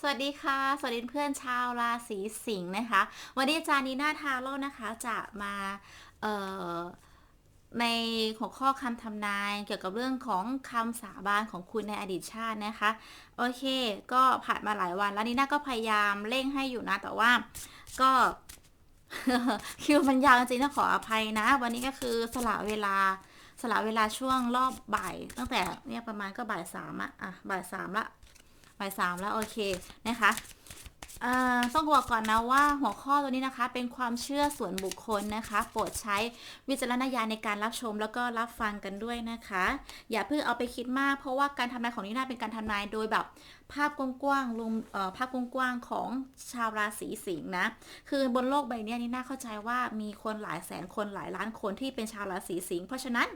สวัสดีค่ะ สวัสดีเพื่อนชาวราศีสิงห์นะคะ วันนี้อาจารย์นีน่าทาโร่นะคะจะมาในหัวข้อคำทำนายเกี่ยวกับเรื่องของคำสาบานของคุณในอดีตชาตินะคะ โอเค ก็ผ่านมาหลายวันแล้วนีน่าก็พยายามเร่งให้อยู่นะ แต่ว่าก็คิวมันยาวจริงต้องขออภัยนะ วันนี้ก็คือสละเวลาสละเวลาช่วงรอบบ่าย ตั้งแต่เนี่ยประมาณก็บ่ายสามอะอะบ่ายสามละ บ่ายสามแล้วโอเคนะคะต้องบอกก่อนนะว่าหัวข้อตัวนี้นะคะ เป็นความเชื่อส่วนบุคคลนะคะ โปรดใช้วิจารณญาณในการรับชมแล้วก็รับฟังกันด้วยนะคะ อย่าเพิ่งเอาไปคิดมากเพราะว่าการทำนายของนีน่าเป็นการทำนายโดยแบบภาพกว้างๆรวมภาพกว้างๆของชาวราศีสิงห์นะ คือบนโลกใบนี้นี่น่าเข้าใจว่ามีคนหลายแสนคนหลายล้านคนที่เป็นชาวราศีสิงห์เพราะฉะนั้น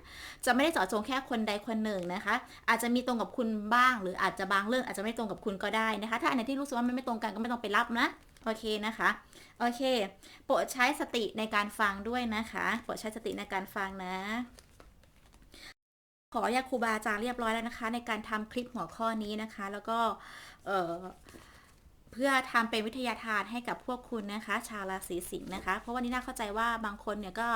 จะไม่ได้เจาะจงแค่คนใดคนหนึ่งนะคะ อาจจะมีตรงกับคุณบ้าง หรืออาจจะบางเรื่องอาจจะไม่ตรงกับคุณก็ได้นะคะ ถ้าอันไหนที่รู้สึกว่ามันไม่ตรงกันก็ไม่ต้องไปรับนะโอเคนะคะ โอเค โปรดใช้สติในการฟังด้วยนะคะ โปรดใช้สติในการฟังนะ ขออนุญาตครูบาอาจารย์เรียบร้อยแล้วนะคะ ในการทำคลิปหัวข้อนี้นะคะ แล้วก็เออเพื่อทำเป็นวิทยาทานให้กับพวกคุณนะคะ ชาวราศีสิงห์นะคะ เพราะว่านี่น่าเข้าใจว่าบางคนเนี่ยก็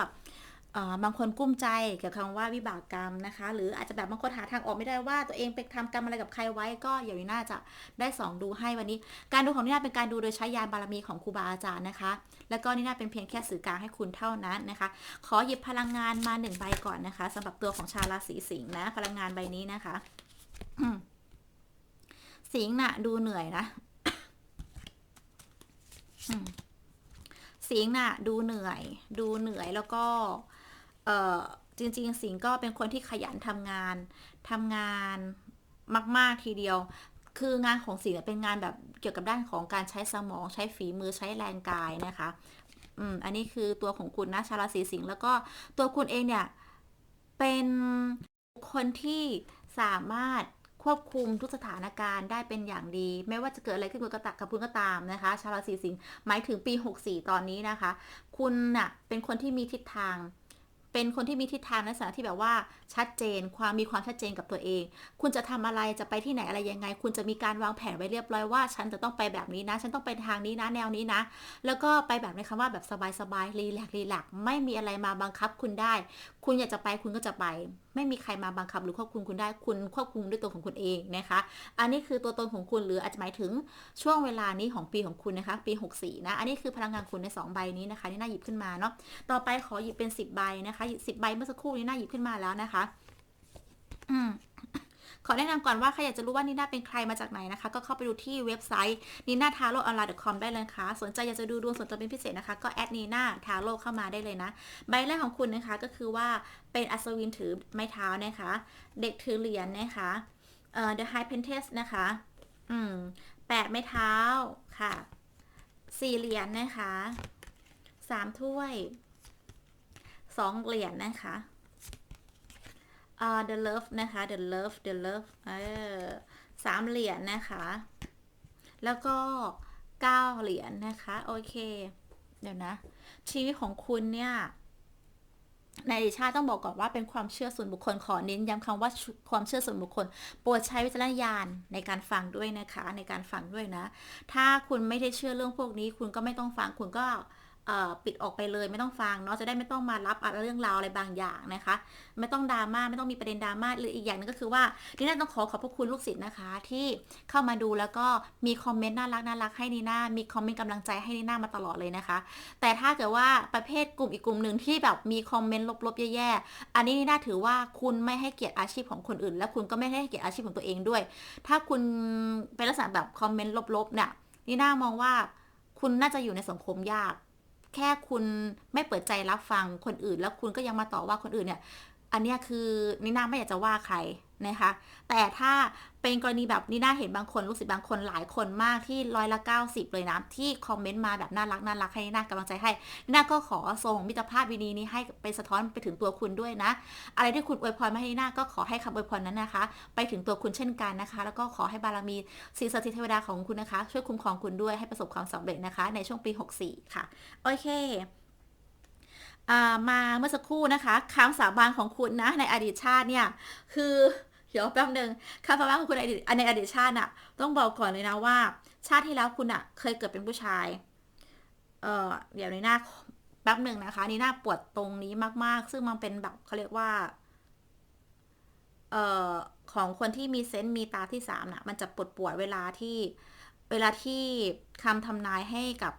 บางคนกุ้มใจเกี่ยวกับคำว่าวิบากกรรมนะคะ หรืออาจจะแบบบางคนหาทางออกไม่ได้ว่าตัวเองไปทำกรรมอะไรกับใครไว้ก็อย่างนี้น่าจะได้สองดูให้วันนี้ การดูของนี่น่าเป็นการดูโดยใช้ยานบารมีของครูบาอาจารย์นะคะ แล้วก็นี่น่าเป็นเพียงแค่สื่อกลางให้คุณเท่านั้นนะคะ ขอหยิบพลังงานมาหนึ่งใบก่อนนะคะสำหรับตัวของชาวราศีสิงห์นะ พลังงานใบนี้นะคะสิงห์น่ะ ดูเหนื่อยนะสิงห์น่ะ ดูเหนื่อย ดูเหนื่อยแล้วก็ เออจริง ๆ สิงห์ก็เป็นคนที่ขยันทำงานทำงานมาก ๆ ทีเดียว คืองานของสิงห์เป็นงานแบบเกี่ยวกับด้านของการใช้สมองใช้ฝีมือใช้แรงกายนะคะอืมอันนี้คือตัวของคุณนะชาวราศีสิงห์แล้วก็ตัวคุณเองเนี่ย เป็นคนที่สามารถควบคุมทุกสถานการณ์ได้เป็นอย่างดี ไม่ว่าจะเกิดอะไรขึ้นกับกกับคุณก็ตามนะคะ ชาวราศีสิงห์หมายถึงปี 64 ตอนนี้นะคะ คุณน่ะเป็นคนที่มีทิศทาง เป็นคนที่มีทิศทางในลักษณะที่แบบว่าชัดเจน ความมีความชัดเจนกับตัวเอง คุณจะทำอะไรจะไปที่ไหนอะไรยังไง คุณจะมีการวางแผนไว้เรียบร้อยว่า ฉันจะต้องไปแบบนี้นะ ฉันต้องไปทางนี้นะแนวนี้นะ แล้วก็ไปแบบในคำว่าแบบสบายๆรีแลกรีแลกไม่มีอะไรมาบังคับคุณได้ คุณอยากจะไปคุณก็จะไป ไม่มีใครมาบังคับหรือควบคุมคุณได้คุณควบคุมด้วยตัวของคุณเองนะคะ อันนี้คือตัวตนของคุณหรืออาจจะหมายถึงช่วงเวลานี้ของปีของคุณนะคะปี 64นะอันนี้คือพลังงานคุณใน 2 ใบนี้นะคะที่น่าหยิบขึ้นมาเนาะต่อไปขอหยิบเป็น 10 ใบนะคะ10ใบเมื่อสักครู่นี้น่าหยิบขึ้นมาแล้วนะคะอืมขอแนะนำก่อนว่าใครอยากจะรู้ว่านีน่าเป็นใครมาจากไหนนะคะ ก็เข้าไปดูที่เว็บไซต์ nina t a r o t o n l i n e com ได้เลยนะคะสนใจอยากจะดูดวงส่วนตัวเป็นพิเศษนะคะ ก็แอด nina t a r o เข้ามาได้เลยนะ ใบแรกของคุณนะคะก็คือว่าเป็นอัศวินถือไม้เท้านะคะ เด็กถือเหรียญนะคะเอ่อ the high princess นะคะ อืมแปดไม้เท้าค่ะสี่เหรียญนะคะสามถ้วย สองเหรียญนะคะอ่า the love นะคะ the love the love เออสามเหรียญนะคะ แล้วก็เก้าเหรียญนะคะ โอเค เดี๋ยวนะ ชีวิตของคุณเนี่ยในอดีตชาติต้องบอกก่อนว่าเป็นความเชื่อส่วนบุคคลขอเน้นย้ำคำว่าความเชื่อส่วนบุคคล โปรดใช้วิจารณญาณในการฟังด้วยนะคะ ในการฟังด้วยนะ ถ้าคุณไม่ได้เชื่อเรื่องพวกนี้ คุณก็ไม่ต้องฟังคุณก็ ปิดออกไปเลยไม่ต้องฟังเนาะจะได้ไม่ต้องมารับอะไรเรื่องราวอะไรบางอย่างนะคะ ไม่ต้องดราม่าไม่ต้องมีประเด็นดราม่าหรืออีกอย่างหนึงก็คือว่านีน่าต้องขอขอบพระคุณลูกศิษย์นะคะ ที่เข้ามาดูแล้วก็มีคอมเมนต์น่ารักน่ารักให้นีน่ามีคอมเมนต์กำลังใจให้นีน่ามาตลอดเลยนะคะ แต่ถ้าเกิดว่าประเภทกลุ่มอีกกลุ่มหนึ่งที่แบบมีคอมเมนต์ลบๆแย่ๆอันนี้นีน่าถือว่าคุณไม่ให้เกียรติอาชีพของคนอื่น และคุณก็ไม่ให้เกียรติอาชีพของตัวเองด้วย ถ้าคุณเป็นลักษณะแบบคอมเมนต์ลบๆเนี่ยนีน่ามองว่าคุณน่าจะอยู่ในสังคมยาก แค่คุณไม่เปิดใจรับฟังคนอื่น แล้วคุณก็ยังมาต่อว่าคนอื่นเนี่ย อันเนี้ยคือนิน่าไม่อยากจะว่าใคร นะคะ แต่ถ้าเป็นกรณีแบบนิน่าเห็นบางคนรู้สึกบางคนหลายคนมากที่ร้อยละ 90 เลยนะ ที่คอมเมนต์มาแบบน่ารักน่ารักให้น่ากำลังใจให้น่าก็ขอส่งมิตรภาพดีๆนี้ให้ไปสะท้อนไปถึงตัวคุณด้วยนะ อะไรที่คุณอวยพรมาให้น่าก็ขอให้คำอวยพรนั้นนะคะ ไปถึงตัวคุณเช่นกันนะคะ แล้วก็ขอให้บารมีสิริสิทธิ์เทวดาของคุณนะคะ ช่วยคุ้มครองคุณด้วยให้ประสบความสำเร็จนะคะ ในช่วงปี 64 ค่ะโอเคมาเมื่อสักครู่นะคะคำสาบานของคุณนะในอดีตชาติเนี่ยคือ เดี๋ยวแป๊บหนึ่งคำสาบานของคุณในอดีตในอดีตชาติน่ะ ต้องบอกก่อนเลยนะว่า ชาติที่แล้วคุณอะเคยเกิดเป็นผู้ชาย เอ่อเดี๋ยวในหน้าแป๊บหนึ่งนะคะ นี่หน้าปวดตรงนี้มาก ๆ ซึ่งมันเป็นแบบเขาเรียกว่า เอ่อของคนที่มีเซนต์มีตาที่สามน่ะ มันจะปวดปวดเวลาที่ เวลาที่คำทำนายให้กับ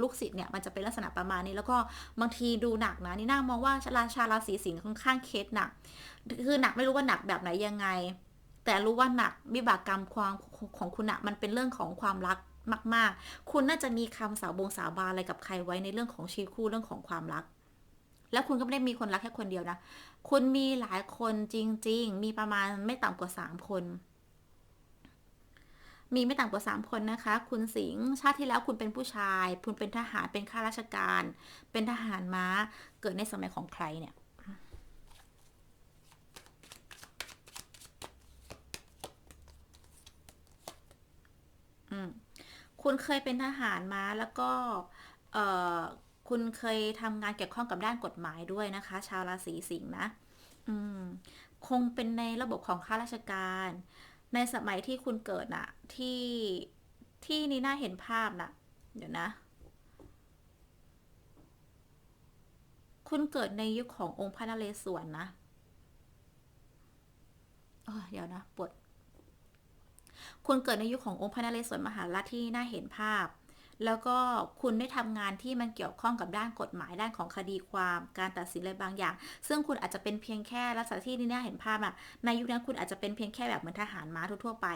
ลูกศิษย์เนี่ยมันจะเป็นลักษณะประมาณนี้ แล้วก็บางทีดูหนักนะนี่น่ามองว่าชาราชาราศีสิงห์ค่อนข้างเคสหนัก คือหนักไม่รู้ว่าหนักแบบไหนยังไง แต่รู้ว่าหนักวิบากกรรมความของคุณอะมันเป็นเรื่องของความรักมาก ๆ คุณน่าจะมีคำสาบงสาบานอะไรกับใครไว้ในเรื่องของชีวิตคู่เรื่องของความรัก แล้วคุณก็ไม่ได้มีคนรักแค่คนเดียวนะ คุณมีหลายคนจริง ๆ มีประมาณไม่ต่ำกว่าสามคน มีไม่ต่ำกว่าสามคนนะคะ คุณสิงห์ชาติที่แล้วคุณเป็นผู้ชาย คุณเป็นทหารเป็นข้าราชการ เป็นทหารม้า เกิดในสมัยของใครเนี่ยคุณเคยเป็นทหารมาแล้วก็คุณเคยทำงานเกี่ยวข้องกับด้านกฎหมายด้วยนะคะ ชาวราศีสิงห์นะคงเป็นในระบบของข้าราชการ ในสมัยที่คุณเกิดน่ะ ที่ที่นี่น่าเห็นภาพน่ะ เดี๋ยวนะ คุณเกิดในยุคขององค์พระนเรศวรนะเออเดี๋ยวนะปวดคุณเกิดในยุคขององค์พระนเรศวรมหาราชที่น่าเห็นภาพ แล้วก็คุณได้ทำงานที่มันเกี่ยวข้องกับด้านกฎหมายด้านของคดีความการตัดสินอะไรบางอย่าง ซึ่งคุณอาจจะเป็นเพียงแค่ลักษณะที่นี่น่าเห็นภาพอะในยุคนั้นคุณอาจจะเป็นเพียงแค่แบบเหมือนทหารม้าทั่วๆไป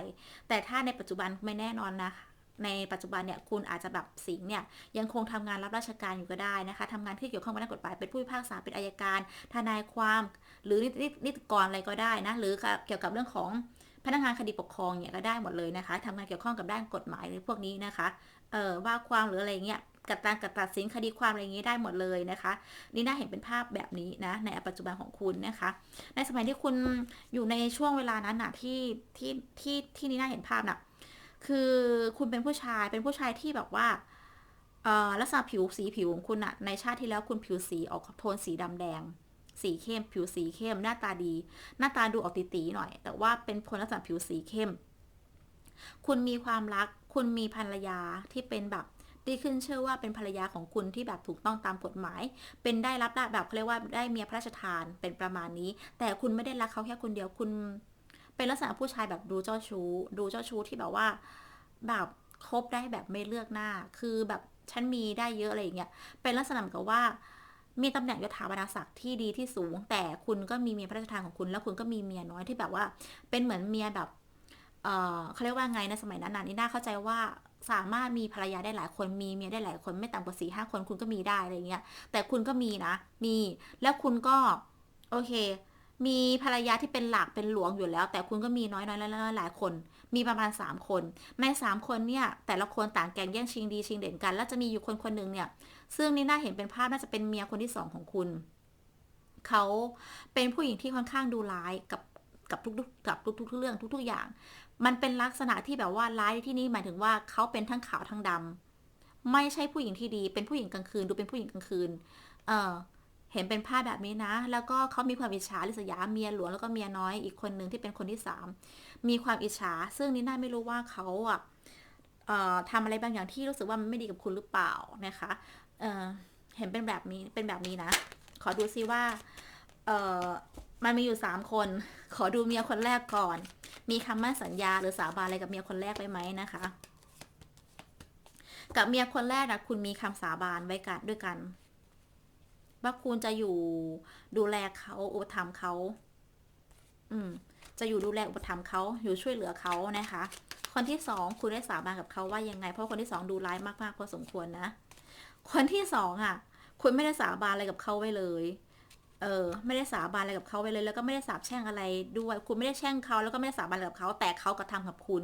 แต่ถ้าในปัจจุบันไม่แน่นอนนะในปัจจุบันเนี่ยคุณอาจจะแบบสิงเนี่ยยังคงทำงานรับราชการอยู่ก็ได้นะคะทำงานที่เกี่ยวข้องกับด้านกฎหมายเป็นผู้พิพากษาเป็นอายการ ทนายความ หรือนิตินิติกรอะไรก็ได้นะหรือเกี่ยวกับเรื่องของพนักงานคดีปกครองเนี่ยก็ได้หมดเลยนะคะทำงานเกี่ยวข้องกับด้านกฎหมายหรือพวกนี้นะคะ เอ่อว่าความหรืออะไรเงี้ยกัดการกัดตัดสินคดีความอะไรอย่างนี้ได้หมดเลยนะคะนี่น่าเห็นเป็นภาพแบบนี้นะในปัจจุบันของคุณนะคะ ในสมัยที่คุณอยู่ในช่วงเวลานั้นน่ะที่ที่ที่ที่นี่น่าเห็นภาพน่ะคือคุณเป็นผู้ชายเป็นผู้ชายที่แบบว่าเอ่อลักษณะผิวสีผิวของคุณอะในชาติที่แล้วคุณผิวสีออกโทนสีดำแดง สีเข้ม ผิวสีเข้ม หน้าตาดี หน้าตาดูออกตีๆหน่อย แต่ว่าเป็นคนลักษณะผิวสีเข้ม คุณมีความรัก คุณมีภรรยาที่เป็นแบบที่ขึ้นเชื่อว่าเป็นภรรยาของคุณที่แบบถูกต้องตามกฎหมาย เป็นได้รับแบบเขาเรียกว่าได้เมียพระราชทานเป็นประมาณนี้ แต่คุณไม่ได้รักเขาแค่คนเดียวคุณ เป็นลักษณะผู้ชายแบบดูเจ้าชู้ ดูเจ้าชู้ที่แบบว่า แบบคบได้แบบไม่เลือกหน้า คือแบบฉันมีได้เยอะอะไรอย่างเงี้ยเป็นลักษณะเหมือนกับว่ามีตำแหน่งยศถาบรรดาศักดิ์ที่ดีที่สูง แต่คุณก็มีเมียพระราชทานของคุณ แล้วคุณก็มีเมียน้อยที่แบบว่า เป็นเหมือนเมียแบบ เขาเรียกว่าไงในสมัยนั้นน่ะนี่น่าเข้าใจว่าสามารถมีภรรยาได้หลายคนมีเมียได้หลายคนไม่ต่ำกว่าสี่ห้าคนคุณก็มีได้อะไรเงี้ย แต่คุณก็มีนะ มีแล้วคุณก็ โอเค มีภรรยาที่เป็นหลักเป็นหลวงอยู่แล้ว แต่คุณก็มีน้อยน้อยๆหลายคน มีประมาณ3คน ใน3คนเนี่ย แต่ละคนต่างแก่งแย่งชิงดีชิงเด่นกัน แล้วจะมีอยู่คนคนหนึ่งเนี่ย ซึ่งนี่น่าเห็นเป็นภาพน่าจะเป็นเมียคนที่สองของคุณเขาเป็นผู้หญิงที่ค่อนข้างดูร้ายกับ กับทุกๆกับทุกๆเรื่องทุก ๆอย่าง มันเป็นลักษณะที่แบบว่าร้ายที่นี่หมายถึงว่าเขาเป็นทั้งขาวทั้งดำไม่ใช่ผู้หญิงที่ดี เป็นผู้หญิงกลางคืน ดูเป็นผู้หญิงกลางคืน เออเห็นเป็นภาพแบบนี้นะ แล้วก็เขามีความอิจฉาริษยาเมียหลวงแล้วก็เมียน้อยอีกคนหนึ่งที่เป็นคนที่สามมีความอิจฉา ซึ่งนี่น่าไม่รู้ว่าเขาอะทำอะไรบางอย่างที่รู้สึกว่ามันไม่ดีกับคุณหรือเปล่านะคะเเห็นเป็นแบบนี้เป็นแบบนี้นะ ขอดูซิว่า มันมีอยู่สามคน ขอดูเมียคนแรกก่อน มีคำมั่นสัญญาหรือสาบานอะไรกับเมียคนแรกไว้ไหมนะคะ กับเมียคนแรกนะคุณมีคำสาบานไว้กันด้วยกัน ว่าคุณจะอยู่ดูแลเขาอุปถัมภ์เขา อืม จะอยู่ดูแลอุปถัมภ์เขาอยู่ช่วยเหลือเขานะคะ คนที่สองคุณได้สาบานกับเขาว่ายังไง เพราะคนที่สองดูร้ายมากๆพอสมควรนะ คนที่สองอะ คุณไม่ได้สาบานอะไรกับเขาไว้เลย เออไม่ได้สาบานอะไรกับเขาไวเลย แล้วก็ไม่ได้สาบแช่งอะไรด้วย คุณไม่ได้แช่งเขาแล้วก็ไม่ได้สาบานอะไรกับเขาแต่เขากระทำกับคุณ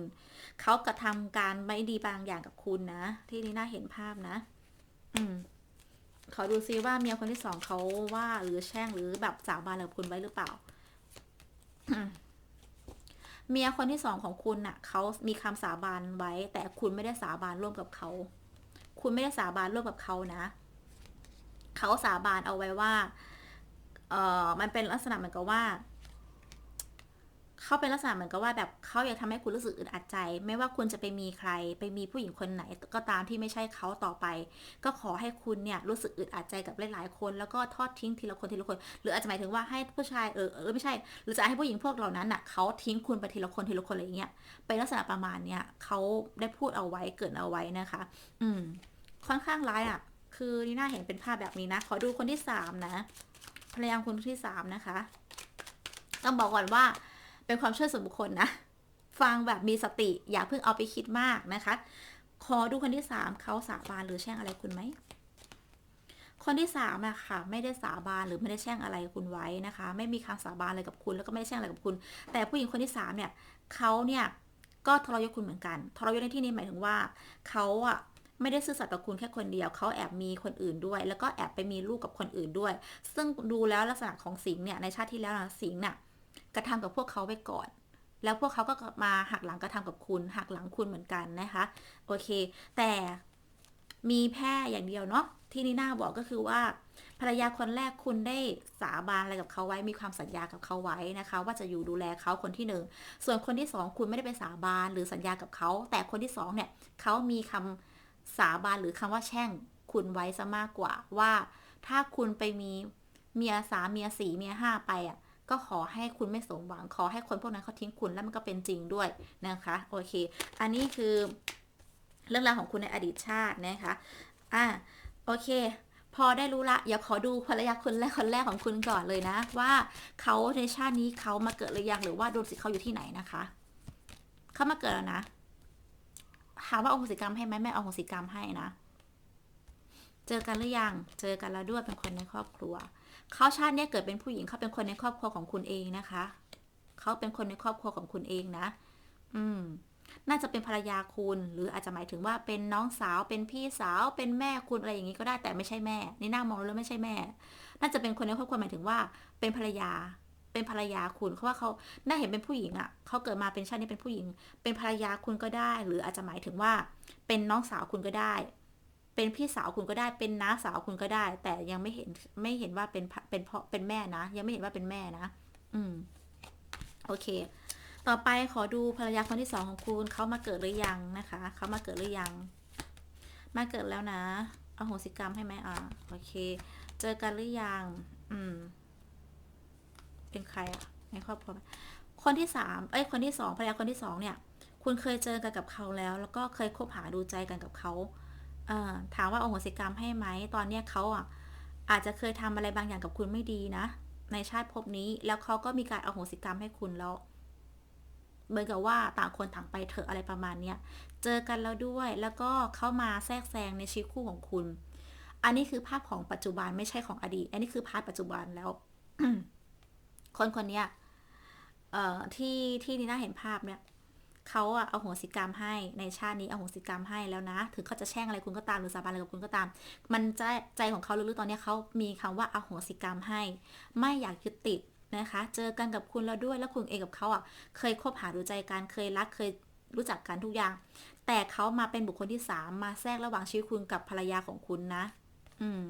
เขากระทำการไม่ดีบางอย่างกับคุณนะ ที่นี่น่าเห็นภาพนะ อืมขอดูซิว่าเมียคนที่สองเขาว่าหรือแช่งหรือแบบสาบานกับคุณไว้หรือเปล่าเมียคนที่สองของคุณน่ะเขามีคำสาบานไว้ แต่คุณไม่ได้สาบานร่วมกับเขา คุณไม่ได้สาบานร่วมกับเขานะเขาสาบานเอาไว้ว่า เออมันเป็นลักษณะเหมือนกับว่าเขาเป็นลักษณะเหมือนกับว่าแบบเขาอยากทำให้คุณรู้สึกอึดอัดใจ ไม่ว่าคุณจะไปมีใคร ไปมีผู้หญิงคนไหนก็ตามที่ไม่ใช่เขาต่อไป ก็ขอให้คุณเนี่ยรู้สึกอึดอัดใจกับหลายๆคน แล้วก็ทอดทิ้งทีละคนทีละคน หรืออาจจะหมายถึงว่าให้ผู้ชายเออเออไม่ใช่ หรือจะให้ผู้หญิงพวกเหล่านั้นน่ะเขาทิ้งคุณไปทีละคนทีละคนอะไรอย่างเงี้ยเป็นลักษณะประมาณเนี้ยเขาได้พูดเอาไว้เกรินเอาไว้นะคะ อืมค่อนข้างร้ายอะ คือนี่น่าเห็นเป็นภาพแบบนี้นะ ขอดูคนที่สามนะ ภรรยาคนที่สามนะคะ ต้องบอกก่อนว่าเป็นความเชื่อส่วนบุคคลนะ ฟังแบบมีสติอย่าเพิ่งเอาไปคิดมากนะคะ ขอดูคนที่สามเขาสาบานหรือแช่งอะไรคุณไหม คนที่สามอะค่ะ ไม่ได้สาบานหรือไม่ได้แช่งอะไรคุณไว้นะคะ ไม่มีคำสาบานอะไรกับคุณ แล้วก็ไม่ได้แช่งอะไรกับคุณ แต่ผู้หญิงคนที่สามเนี่ยเขาเนี่ยก็ทรยศคุณเหมือนกัน ทรยศในที่นี้หมายถึงว่าเขาอะ ไม่ได้ซื่อสัตย์ต่อคุณแค่คนเดียวเขาแอบมีคนอื่นด้วย แล้วก็แอบไปมีลูกกับคนอื่นด้วย ซึ่งดูแล้วลักษณะของสิงห์เนี่ยในชาติที่แล้วนะสิงห์น่ะกระทำกับพวกเขาไปก่อนแล้วพวกเขาก็มาหักหลังกระทำกับคุณหักหลังคุณเหมือนกันนะคะ โอเค แต่มีแพ้อย่างเดียวเนาะที่นีน่าบอกก็คือว่า ภรรยาคนแรกคุณได้สาบานอะไรกับเขาไว้มีความสัญญากับเขาไว้นะคะ ว่าจะอยู่ดูแลเขาคนที่หนึ่งส่วนคนที่สองคุณไม่ได้ไปสาบานหรือสัญญากับเขาแต่คนที่สองเนี่ยเขามีคำ สาบานหรือคำว่าแช่งคุณไว้ซะมากกว่าว่า ถ้าคุณไปมีเมียสามเมียสี่เมียห้าไปอะก็ขอให้คุณไม่สมหวังขอให้คนพวกนั้นเขาทิ้งคุณแล้วมันก็เป็นจริงด้วยนะคะโอเค อันนี้คือเรื่องราวของคุณในอดีตชาตินะคะอะโอเค พอได้รู้ละอย่าขอดูภรรยาคนแรกคนแรกของคุณก่อนเลยนะ ว่าเขาในชาตินี้เขามาเกิดหรือยังหรือว่าดวงจิตเขาอยู่ที่ไหนนะคะ เขามาเกิดแล้วนะ ถามว่าอโหสิกรรมให้ไหมแม่อโหสิกรรมให้นะ เจอกันหรือยัง เจอกันแล้วด้วยเป็นคนในครอบครัว เขาชาติเนี้ยเกิดเป็นผู้หญิงเขาเป็นคนในครอบครัวของคุณเองนะคะ เขาเป็นคนในครอบครัวของคุณเองนะ อืม น่าจะเป็นภรรยาคุณ หรืออาจจะหมายถึงว่าเป็นน้องสาว เป็นพี่สาว เป็นแม่คุณอะไรอย่างนี้ก็ได้แต่ไม่ใช่แม่ นี่น่ามองแล้วไม่ใช่แม่ น่าจะเป็นคนในครอบครัวหมายถึงว่า เป็นภรรยา เป็นภรรยาคุณเพราะว่าเขาน่าเห็นเป็นผู้หญิงอะ่ะเขาเกิดมาเป็นชาตินี้เป็นผู้หญิง เป็นภรรยาคุณก็ได้ หรืออาจจะหมายถึงว่า เป็นน้องสาวคุณก็ได้ เป็นพี่สาวคุณก็ได้ เป็นน้าสาวคุณก็ได้ แต่ยังไม่เห็นไม่เห็นว่าเป็นเป็นเพราะเป็นแม่นะ ยังไม่เห็นว่าเป็นแม่นะ อืม โอเค ต่อไปขอดูภรรยาคนที่สองของคุณเขามาเกิดหรือยังนะคะเขามาเกิดหรือยัง มาเกิดแล้วนะเอาโหสิกรรมให้ไหมอ่าโอเค เจอกันหรือยัง อืม เป็นใครอะในครอบครัวคนที่สามเอ้ยคนที่สองภรรยาคนที่สองเนี่ย คุณเคยเจอกันกับเขาแล้ว แล้วก็เคยคบหาดูใจกันกับเขาเอ่อถามว่าอโหสิกรรมให้ไหมตอนเนี้ยเขาอะอาจจะเคยทำอะไรบางอย่างกับคุณไม่ดีนะ ในชาติภพนี้แล้วเขาก็มีการอโหสิกรรมให้คุณแล้วเหมือนกับว่าต่างคนต่างไปเถอะอะไรประมาณเนี้ยเจอกันแล้วด้วยแล้วก็เข้ามาแทรกแซงในชีวิตคู่ของคุณ อันนี้คือภาพของปัจจุบันไม่ใช่ของอดีต อันนี้คือภาพปัจจุบันแล้ว คนคนนี้เอ่อที่ที่นีน่าเห็นภาพเนี่ยเขาอะเอาโหสิกรรมให้ในชาตินี้เอาโหสิกรรมให้แล้วนะ ถึงเขาจะแช่งอะไรคุณก็ตามหรือสาบานอะไรกับคุณก็ตาม มันใจใจของเขาลึกๆตอนนี้เขามีคำว่าเอาโหสิกรรมให้ ไม่อยากยึดติดนะคะ เจอกันกับคุณแล้วด้วยแล้วคุณเองกับเขาอะเคยคบหาดูใจกันเคยรักเคยรู้จักกันทุกอย่าง แต่เขามาเป็นบุคคลที่สามมาแทรกระหว่างชีวิตคุณกับภรรยาของคุณนะ อืม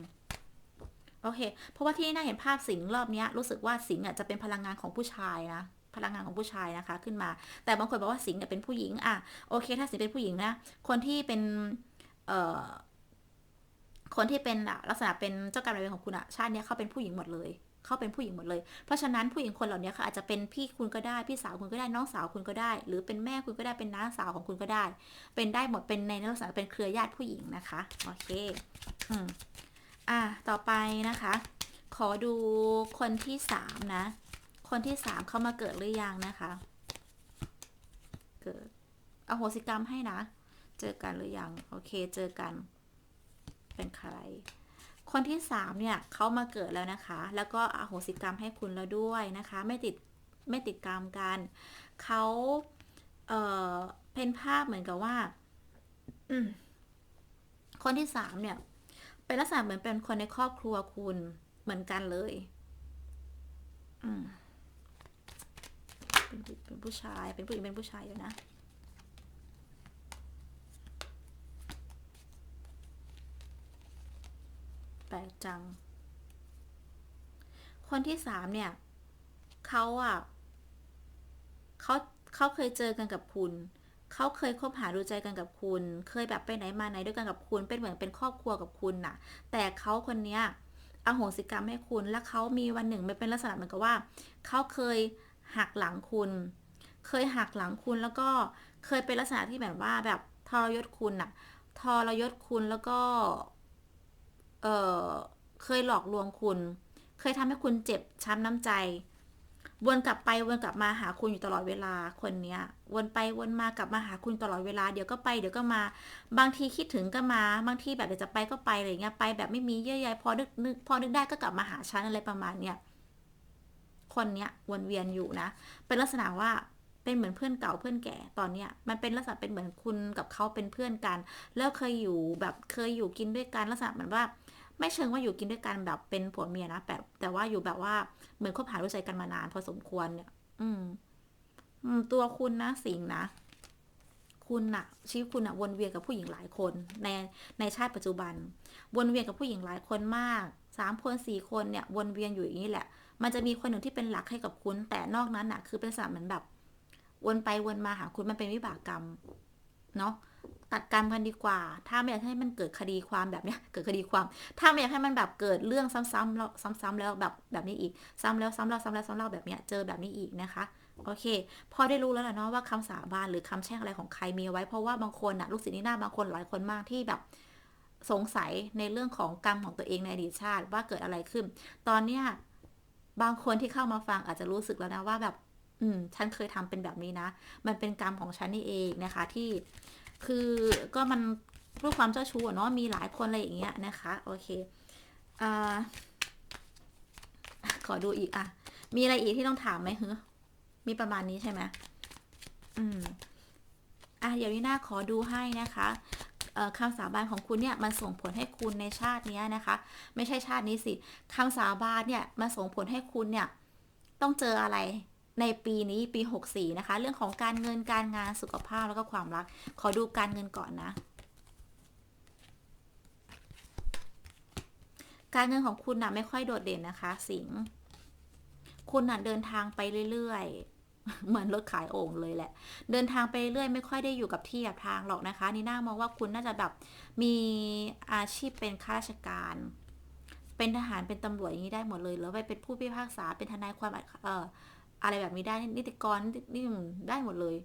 โอเค เพราะว่าที่น่าเห็นภาพสิงห์รอบนี้รู้สึกว่าสิงห์อะจะเป็นพลังงานของผู้ชายนะพลังงานของผู้ชายนะคะ ขึ้นมา แต่บางคนบอกว่าสิงห์เป็นผู้หญิงอะโอเค ถ้าสิงห์เป็นผู้หญิงนะคนที่เป็นเอ่อคนที่เป็นลักษณะเป็นเจ้ากรรมนายเวรของคุณอะชาติเนี้ยเขาเป็นผู้หญิงหมดเลยเขาเป็นผู้หญิงหมดเลย เพราะฉะนั้นผู้หญิงคนเหล่านี้เขาอาจจะเป็นพี่คุณก็ได้ พี่สาวคุณก็ได้ น้องสาวคุณก็ได้ หรือเป็นแม่คุณก็ได้ เป็นน้าสาวของคุณก็ได้ เป็นได้หมด เป็นในลักษณะเป็นเครือญาติผู้หญิงนะคะ โอเค อืม อะต่อไปนะคะ ขอดูคนที่สามนะ คนที่สามเข้ามาเกิดหรือยังนะคะ เกิดอโหสิกรรมให้นะ เจอกันหรือยัง โอเค เจอกัน เป็นใคร คนที่สามเนี่ยเขามาเกิดแล้วนะคะ แล้วก็อโหสิกรรมให้คุณแล้วด้วยนะคะ ไม่ติดไม่ติดกรรมกันเขาเอ่อเป็นภาพเหมือนกับว่าคนที่สามเนี่ย เป็นลักษณะเหมือนเป็นคนในครอบครัวคุณเหมือนกันเลย อืมเป็นผู้ชาย เป็นผู้หญิง เป็นผู้ชายอยู่นะแปลกจัง คนที่สามเนี่ย เขาอะเขาเขาเคยเจอกันกับคุณ เขาเคยคบหาดูใจกันกับคุณ เคยแบบไปไหนมาไหนด้วยกันกับคุณ เป็นเหมือนเป็นครอบครัวกับคุณน่ะ แต่เขาคนเนี้ยอโหสิกรรมให้คุณ และเขามีวันหนึ่งมันเป็นลักษณะเหมือนกับว่า เขาเคยหักหลังคุณ เคยหักหลังคุณแล้วก็เคยเป็นลักษณะที่แบบว่าแบบทรยศคุณน่ะ ทรยศคุณแล้วก็ เออเคยหลอกลวงคุณ เคยทำให้คุณเจ็บช้ำน้ำใจ วนกลับไปวนกลับมาหาคุณอยู่ตลอดเวลาคนเนี้ย วนไปวนมากลับมาหาคุณตลอดเวลาเดี๋ยวก็ไปเดี๋ยวก็มา บางทีคิดถึงก็มา บางทีแบบเดี๋ยวจะไปก็ไปอะไรเงี้ยไปแบบไม่มีเยื่อใยพอนึกนึกพอนึกได้ก็กลับมาหาฉันอะไรประมาณเนี้ยคนเนี้ยวนเวียนอยู่นะ เป็นลักษณะว่าเป็นเหมือนเพื่อนเก่าเพื่อนแก่ตอนเนี้ยมันเป็นลักษณะเป็นเหมือนคุณกับเขาเป็นเพื่อนกัน แล้วเคยอยู่แบบเคยอยู่กินด้วยกันลักษณะเหมือนว่า ไม่เชิงว่าอยู่กินด้วยกันแบบเป็นผัวเมียนะแต่แต่ว่าอยู่แบบว่าเหมือนคบหาดูใจกันมานานพอสมควรเนี่ย อืมอืมตัวคุณนะสิงนะ คุณนะชีวิตคุณนะวนเวียนกับผู้หญิงหลายคน ในในชาติปัจจุบัน วนเวียนกับผู้หญิงหลายคนมากสามคนสี่คนเนี่ย วนเวียนอยู่อย่างนี้แหละ มันจะมีคนหนึ่งที่เป็นหลักให้กับคุณ แต่นอกนั้นน่ะคือเป็นสามเหมือนแบบ วนไปวนมาหาคุณมันเป็นวิบากกรรม เนาะ ตัดกรรมกันดีกว่า ถ้าไม่อยากให้มันเกิดคดีความแบบเนี้ย เกิดคดีความ ถ้าไม่อยากให้มันแบบเกิดเรื่องซ้ำๆแล้วซ้ำๆแล้วแบบแบบนี้อีก ซ้ำแล้วซ้ำเล่าซ้ำแล้วซ้ำเล่าแบบเนี้ย เจอแบบนี้อีกนะคะ โอเค พอได้รู้แล้วล่ะเนาะว่าคำสาบานหรือคำแช่งอะไรของใครมีไว้ เพราะว่าบางคนอะลูกศิษย์นี่หน้าบางคนหลายคนมากที่แบบสงสัยในเรื่องของกรรมของตัวเองในอดีตชาติว่าเกิดอะไรขึ้น ตอนเนี้ยบางคนที่เข้ามาฟังอาจจะรู้สึกแล้วนะว่าแบบ อืม ฉันเคยทำเป็นแบบนี้นะ มันเป็นกรรมของฉันนี่เองนะคะที่ คือก็มันรูปความเจ้าชู้เนาะมีหลายคนอะไรอย่างเงี้ยนะคะ โอเคอ่าขอดูอีกอะ มีอะไรอีกที่ต้องถามไหมเฮ้มีประมาณนี้ใช่ไหมอืมอะเดี๋ยวนี้หน้าขอดูให้นะคะคำสาบานของคุณเนี่ยมันส่งผลให้คุณในชาตินี้นะคะ ไม่ใช่ชาตินี้สิคำสาบานเนี่ยมันส่งผลให้คุณเนี่ย ต้องเจออะไร ในปีนี้ปี 64 นะคะ เรื่องของการเงินการงานสุขภาพแล้วก็ความรัก ขอดูการเงินก่อนนะ การเงินของคุณน่ะไม่ค่อยโดดเด่นนะคะ สิงคุณน่ะเดินทางไปเรื่อยๆ เหมือนรถขายโอ่งเลยแหละ เดินทางไปเรื่อยไม่ค่อยได้อยู่กับที่กับทางหรอกนะคะ นี่น่ามองว่าคุณน่าจะแบบมีอาชีพเป็นข้าราชการเป็นทหารเป็นตำรวจอย่างนี้ได้หมดเลยหรือไปเป็นผู้พิพากษาเป็นทนายความเอ่อ อะไรแบบนี้ได้นิติกรนี่ได้หมดเลย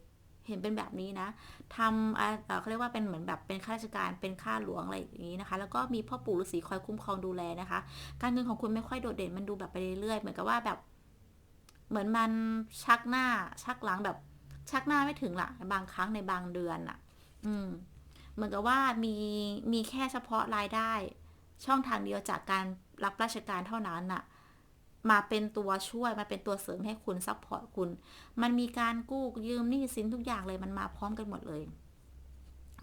เห็นเป็นแบบนี้นะทำเขาเรียกว่าเป็นเหมือนแบบเป็นข้าราชการเป็นข้าหลวงอะไรอย่างนี้นะคะ แล้วก็มีพ่อปู่ฤาษีคอยคุ้มครองดูแลนะคะ การเงินของคุณไม่ค่อยโดดเด่นมันดูแบบไปเรื่อยๆเหมือนกับว่าแบบ เหมือนมันชักหน้า ชักหลังแบบ ชักหน้าไม่ถึงละบางครั้งในบางเดือนอะอืม เหมือนกับว่ามีมีแค่เฉพาะรายได้ ช่องทางเดียวจากการรับราชการเท่านั้นน่ะ มาเป็นตัวช่วยมาเป็นตัวเสริมให้คุณซัพพอร์ตคุณ มันมีการกู้ยืมหนี้สินทุกอย่างเลยมันมาพร้อมกันหมดเลย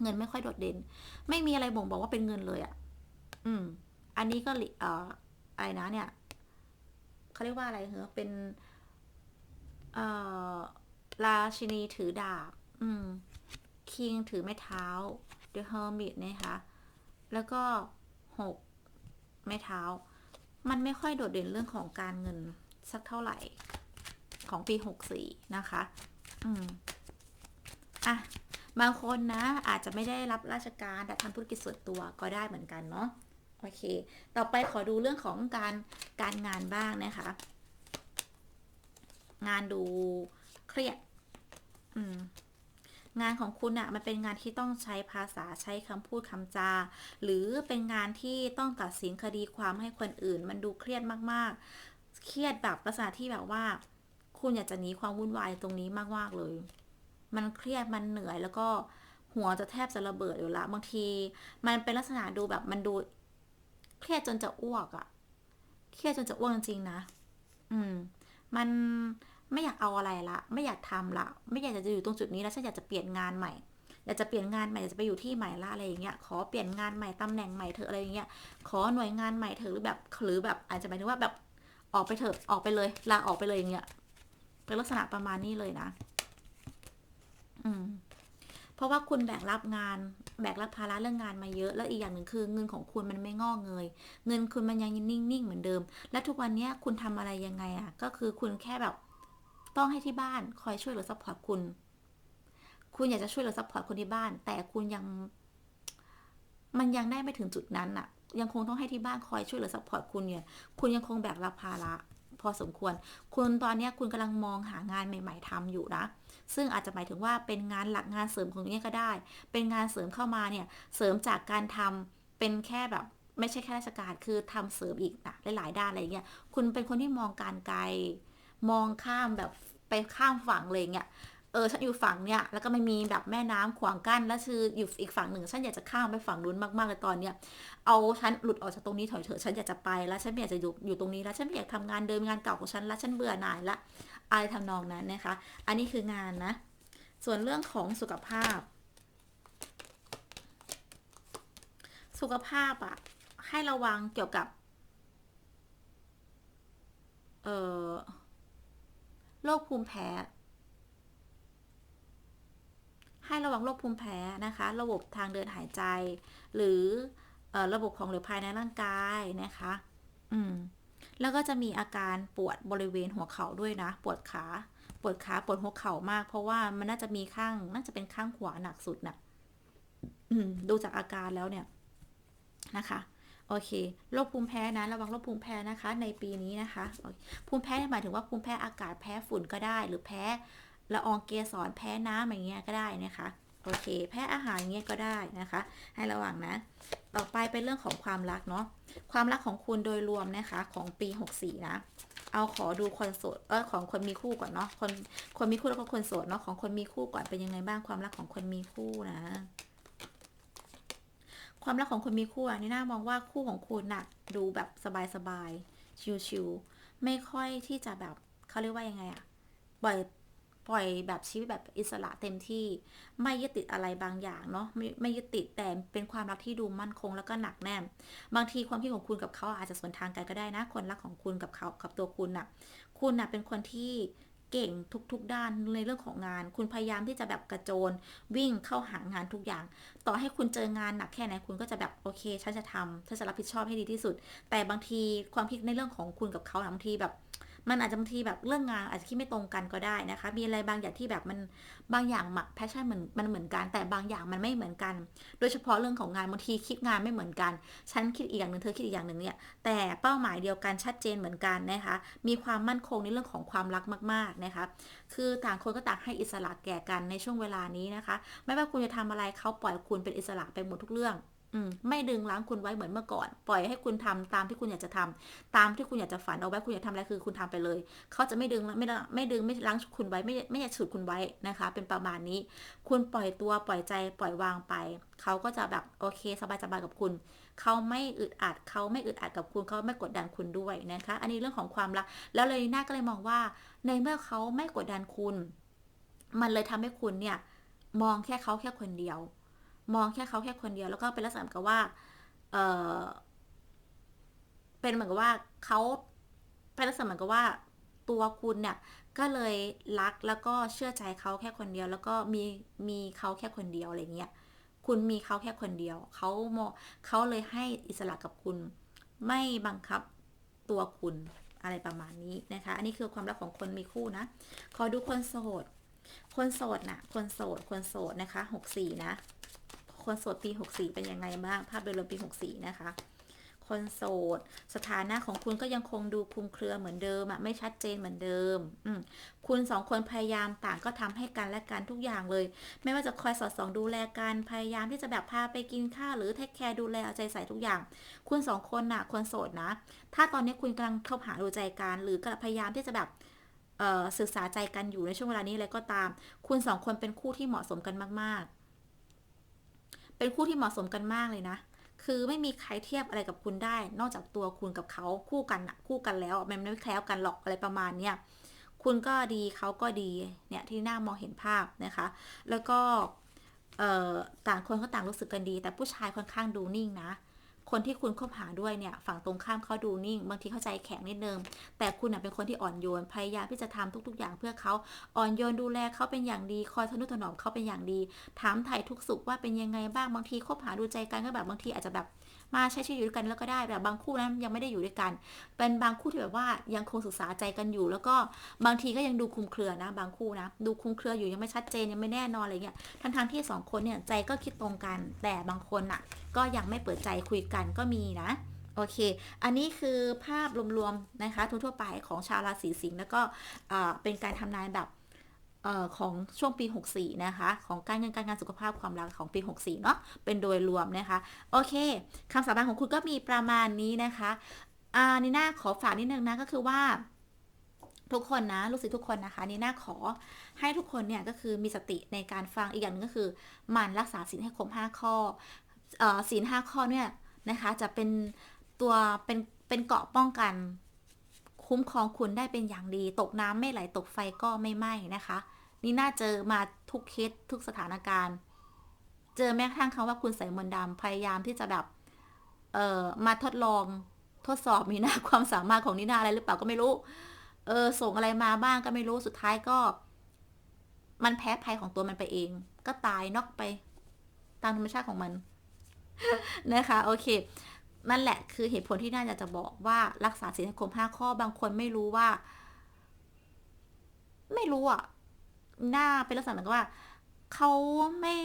เงินไม่ค่อยโดดเด่น ไม่มีอะไรบ่งบอกว่าเป็นเงินเลยอะ่ะ อืม อันนี้ก็เอ่ออะไรนะเนี่ยเขาเรียกว่าอะไรเหรอเป็นเอ่อราชินีถือดาบ อืม คิงถือไม้เท้า The Hermit นะคะ แล้วก็หกไม้เท้า มันไม่ค่อยโดดเด่นเรื่องของการเงินสักเท่าไหร่ ของปี 64 นะคะ อืม อะ บางคนนะ อาจจะไม่ได้รับราชการแต่ทำธุรกิจส่วนตัวก็ได้เหมือนกันเนาะโอเค ต่อไปขอดูเรื่องของการการงานบ้างนะคะ งานดูเครียด อืม งานของคุณอะ่ะมันเป็นงานที่ต้องใช้ภาษาใช้คำพูดคำจา หรือเป็นงานที่ต้องตัดสินคดีความให้คนอื่น มันดูเครียดมากๆ เครียดแบบลักษณะที่แบบว่า คุณอยากจะหนีความวุ่นวายตรงนี้มากๆเลย มันเครียดมันเหนื่อยแล้วก็หัวจะแทบจะระเบิดอยู่ละบางที มันเป็นลักษณะดูแบบมันดู เครียดจนจะอ้วกอะเครียดจนจะอ้วกจริงๆนะ อืม มัน ไม่อยากเอาอะไรละ ไม่อยากทำละ ไม่อยากจะอยู่ตรงจุดนี้แล้วฉันอยากจะเปลี่ยนงานใหม่ อยากจะเปลี่ยนงานใหม่อยากจะไปอยู่ที่ใหม่ละอะไรอย่างเงี้ย ขอเปลี่ยนงานใหม่ตำแหน่งใหม่เถอะอะไรอย่างเงี้ย ขอหน่วยงานใหม่เถอะหรือแบบหรือแบบอาจจะหมายถึงว่าแบบออกไปเถอะออกไปเลยลาออกไปเลยอย่างเงี้ย เป็นลักษณะประมาณนี้เลยนะ อืมเพราะว่าคุณแบกรับงาน แบกรับภาระเรื่องงานมาเยอะ แล้วอีกอย่างหนึ่งคือเงินของคุณมันไม่งอกเงย เงินคุณมันยังนิ่งๆเหมือนเดิม และทุกวันนี้คุณทำอะไรยังไงอะ่ะ ก็คือคุณแค่แบบ ต้องให้ที่บ้านคอยช่วยเหลือซัพพอร์ตคุณ คุณอยากจะช่วยเหลือซัพพอร์ตคนที่บ้าน แต่คุณยัง มันยังได้ไม่ถึงจุดนั้นอะยังคงต้องให้ที่บ้านคอยช่วยเหลือซัพพอร์ตคุณเนี่ย คุณยังคงแบกรับภาระพอสมควร คุณตอนนี้คุณกำลังมองหางานใหม่ ๆทำอยู่นะ ซึ่งอาจจะหมายถึงว่าเป็นงานหลักงานเสริมของตรงนี้ก็ได้ เป็นงานเสริมเข้ามาเนี่ย เสริมจากการทำเป็นแค่แบบ ไม่ใช่แค่ราชการ คือทำเสริมอีกนะหลายๆด้านอะไรเงี้ย คุณเป็นคนที่มองการไกล มองข้ามแบบไปข้ามฝั่งเลยเงี้ยเออฉันอยู่ฝั่งเนี่ยแล้วก็ไม่มีแบบแม่น้ำขวางกั้นแล้วคืออยู่อีกฝั่งหนึ่งฉันอยากจะข้ามไปฝั่งนู้นมากๆเลยตอนเนี้ยเอาฉันหลุดออกจากตรงนี้ถอยเถอะฉันอยากจะไปแล้วฉันไม่อยากจะอยู่อยู่ตรงนี้แล้วฉันไม่อยากทำงานเดิมงานเก่าของฉันแล้วฉันเบื่อหน่ายละอะไรทำนองนั้นนะคะ อันนี้คืองานนะ ส่วนเรื่องของสุขภาพ สุขภาพอะให้ระวังเกี่ยวกับ เอ่อ โรคภูมิแพ้ ให้ระวังโรคภูมิแพ้นะคะ ระบบทางเดินหายใจ หรืออระบบของเหลวภายในร่างกายนะคะ อืม แล้วก็จะมีอาการปวดบริเวณหัวเข่าด้วยนะ ปวดขา ปวดขา ปวดหัวเข่ามาก เพราะว่ามันน่าจะมีข้าง น่าจะเป็นข้างขวาหนักสุดนะ่ะ อืม ดูจากอาการแล้วเนี่ยนะคะ โอเคโรคภูมิแพ้นะระวังโรคภูมิแพ้นะคะ ในปีนี้นะคะภูมิแพ้หมายถึงว่าภูมิแพ้อากาศแพ้ฝุ่นก็ได้ หรือแพ้ละอองเกสรแพ้น้ำอย่างเงี้ยก็ได้นะคะโอเค แพ้อาหารเงี้ยก็ได้นะคะ ให้ระวังนะ ต่อไปเป็นเรื่องของความรักเนาะความรักของคุณโดยรวมนะคะของปี 64 นะเอาขอดูคนโสดเออของคนมีคู่ก่อนเนาะคนคนมีคู่แล้วก็คนโสดเนาะของคนมีคู่ก่อนเป็นยังไงบ้างความรักของคนมีคู่นะ ความรักของคนมีคู่อะนี่น่ามองว่าคู่ของคุณน่ะ ดูแบบสบายๆชิลๆไม่ค่อยที่จะแบบเขาเรียกว่ายังไงอะปล่อยปล่อยแบบชีวิตแบบอิสระเต็มที่ไม่ยึดติดอะไรบางอย่างเนาะไม่ไม่ยึดติดแต่เป็นความรักที่ดูมั่นคงแล้วก็หนักแน่น บางทีความคิดของคุณกับเขาอาจจะสวนทางกันก็ได้นะ คนรักของคุณกับเขากับตัวคุณน่ะ คุณน่ะเป็นคนที่ เก่งทุกๆด้านในเรื่องของงาน คุณพยายามที่จะแบบกระโจนวิ่งเข้าหางานทุกอย่าง ต่อให้คุณเจองานหนักแค่ไหนคุณก็จะแบบโอเคฉันจะทำฉันจะรับผิดชอบให้ดีที่สุด แต่บางทีความคิดในเรื่องของคุณกับเขาบางทีแบบ มันอาจจะบางทีแบบเรื่องงานอาจจะคิดไม่ตรงกันก็ได้นะคะ มีอะไรบางอย่างที่แบบมันบางอย่างหมักแพชชั่นเหมือนมันเหมือนกัน แต่บางอย่างมันไม่เหมือนกัน โดยเฉพาะเรื่องของงานบางทีคิดงานไม่เหมือนกัน ฉันคิดอีกอย่างหนึ่งเธอคิดอีกอย่างหนึ่งเนี่ย แต่เป้าหมายเดียวกันชัดเจนเหมือนกันนะคะ มีความมั่นคงในเรื่องของความรักมาก ๆนะคะ คือต่างคนก็ต่างให้อิสระแก่กันในช่วงเวลานี้นะคะ ไม่ว่าคุณจะทำอะไรเขาปล่อยคุณเป็นอิสระไปหมดทุกเรื่อง อืมไม่ดึงล้างคุณไว้เหมือนเมื่อก่อน ปล่อยให้คุณทำตามที่คุณอยากจะทำตามที่คุณอยากจะฝันเอาไว้คุณอยากทำอะไรคือคุณทำไปเลย เขาจะไม่ดึงไม่ไม่ดึงไม่ล้างคุณไว้ไม่ไม่อยากฉุดคุณไว้นะคะ เป็นประมาณนี้ คุณปล่อยตัวปล่อยใจปล่อยวางไป เขาก็จะแบบโอเคสบายสบายกับคุณ เขาไม่อึดอัดเขาไม่อึดอัดกับคุณเขาไม่กดดันคุณด้วยนะคะ อันนี้เรื่องของความรัก แล้วเลยน่าก็เลยมองว่า ในเมื่อเขาไม่กดดันคุณ มันเลยทำให้คุณเนี่ย มองแค่เขาแค่คนเดียว มองแค่เขาแค่คนเดียว แล้วก็เป็นลักษณะกับว่าเออเป็นเหมือนกับว่าเขาเป็นลักษณะเหมือนกับว่าตัวคุณเนี่ยก็เลยรักแล้วก็เชื่อใจเขาแค่คนเดียว แล้วก็มีมีเขาแค่คนเดียวอะไรเงี้ยคุณมีเขาแค่คนเดียวเขาโมเขาเลยให้อิสระกับคุณ ไม่บังคับตัวคุณอะไรประมาณนี้นะคะ อันนี้คือความรักของคนมีคู่นะ ขอดูคนโสด คนโสดนะ่ะคนโสด คนโสดนะคะหกสี่นะ คนโสดปีหกสี่เป็นยังไงบ้าง ภาพโดยรวมปีหกสี่นะคะ คนโสด สถานะของคุณก็ยังคงดูคลุมเครือเหมือนเดิมอะไม่ชัดเจนเหมือนเดิมอืมคุณสองคนพยายามต่างก็ทำให้กันและกันทุกอย่างเลย ไม่ว่าจะคอยสอดส่องดูแลกัน พยายามที่จะแบบพาไปกินข้าวหรือเทคแคร์ดูแลเอาใจใส่ทุกอย่าง คุณสองคนน่ะ คนโสดนะ ถ้าตอนนี้คุณกำลังคบหาดูใจกัน หรือกำลังพยายามที่จะแบบศึกษาใจกันอยู่ในช่วงเวลานี้อะไรก็ตาม คุณสองคนเป็นคู่ที่เหมาะสมกันมาก ๆ เป็นคู่ที่เหมาะสมกันมากเลยนะ คือไม่มีใครเทียบอะไรกับคุณได้ นอกจากตัวคุณกับเขาคู่กันอะคู่กันแล้วมันไม่แคล้วกันหรอกอะไรประมาณเนี้ยคุณก็ดีเขาก็ดีเนี่ยที่น่ามองเห็นภาพนะคะ แล้วก็ต่างคนก็ต่างรู้สึกกันดี แต่ผู้ชายค่อนข้างดูนิ่งนะ คนที่คุณคบหาด้วยเนี่ยฝั่งตรงข้ามเขาดูนิ่ง บางทีเขาใจแข็งนิดนึง แต่คุณน่ะเป็นคนที่อ่อนโยนพยายามที่จะทำทุก ๆ อย่างเพื่อเขาอ่อนโยนดูแลเขาเป็นอย่างดีคอยทนุถนอมเขาเป็นอย่างดี ถามไถ่ทุกสุขว่าเป็นยังไงบ้างบางทีคบหาดูใจกันก็แบบบางทีอาจจะแบบ มาใช้ชีวิตอยู่ด้วยกันแล้วก็ได้แบบบางคู่นั้นยังไม่ได้อยู่ด้วยกัน เป็นบางคู่ที่แบบว่ายังคงศึกษาใจกันอยู่ แล้วก็บางทีก็ยังดูคลุมเครือนะ บางคู่นะ ดูคลุมเครืออยู่ยังไม่ชัดเจนยังไม่แน่นอนอะไรเงี้ยทั้งทงๆที่สองคนเนี่ยใจก็คิดตรงกัน แต่บางคนน่ะ ก็ยังไม่เปิดใจคุยกันก็มีนะโอเค อันนี้คือภาพรวมๆนะคะทั่วๆไปของชาวราศีสิงห์แล้วก็เป็นการทำนายแบบ ของช่วงปี 64 นะคะ ของการเงินการงานสุขภาพความรักของปี 64 เนาะเป็นโดยรวมนะคะ โอเคคำสาบานของคุณก็มีประมาณนี้นะคะอ่านีน่าขอฝากนิดนึงนะก็คือว่าทุกคนนะลูกศิษย์ทุกคนนะคะนี่น่าขอให้ทุกคนเนี่ยก็คือมีสติในการฟังอีกอย่างหนึงก็คือมันรักษาศีลให้ครบ5ข้อเอ่อศีลห้าข้อเนี่ยนะคะจะเป็นตัวเป็นเป็นเกาะป้องกัน คุ้มครองคุณได้เป็นอย่างดี ตกน้ำไม่ไหลตกไฟก็ไม่ไหม้นะคะ นี่น่าเจอมาทุกเคสทุกสถานการณ์ เจอแม้กระทั่งคำว่าคุณใส่มนต์ดำพยายามที่จะแบบเอ่อมาทดลองทดสอบนีนาความสามารถของนีนาอะไรหรือเปล่าก็ไม่รู้ เออส่งอะไรมาบ้างก็ไม่รู้สุดท้ายก็ มันแพ้ภัยของตัวมันไปเอง ก็ตายนอกไป ตามธรรมชาติของมัน นะคะ โอเค นั่นแหละคือเหตุผลที่น่าจะจะบอกว่ารักษาศีลครบห้าข้อบางคนไม่รู้ว่า ไม่รู้อะหน้าเป็นลักษณะเหมือนกับว่าเขาไม่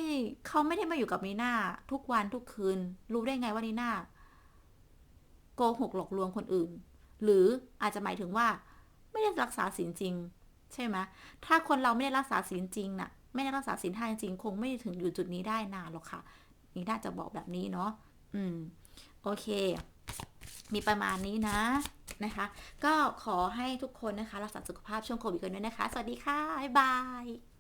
เขาไม่ได้มาอยู่กับนีน่าทุกวันทุกคืน รู้ได้ไงว่านีน่าโกหกหลอกลวงคนอื่น หรืออาจจะหมายถึงว่า ไม่ได้รักษาศีลจริง ใช่ไหมถ้าคนเราไม่ได้รักษาศีลจริงน่ะ ไม่ได้รักษาศีลห้าจริง คงไม่ถึงอยู่จุดนี้ได้นานหรอกค่ะนีน่าจะบอกแบบนี้เนาะอืม โอเค มีประมาณนี้นะนะคะ ก็ขอให้ทุกคนนะคะ รักษาสุขภาพช่วงโควิดกันด้วยนะคะ สวัสดีค่ะ บ๊ายบาย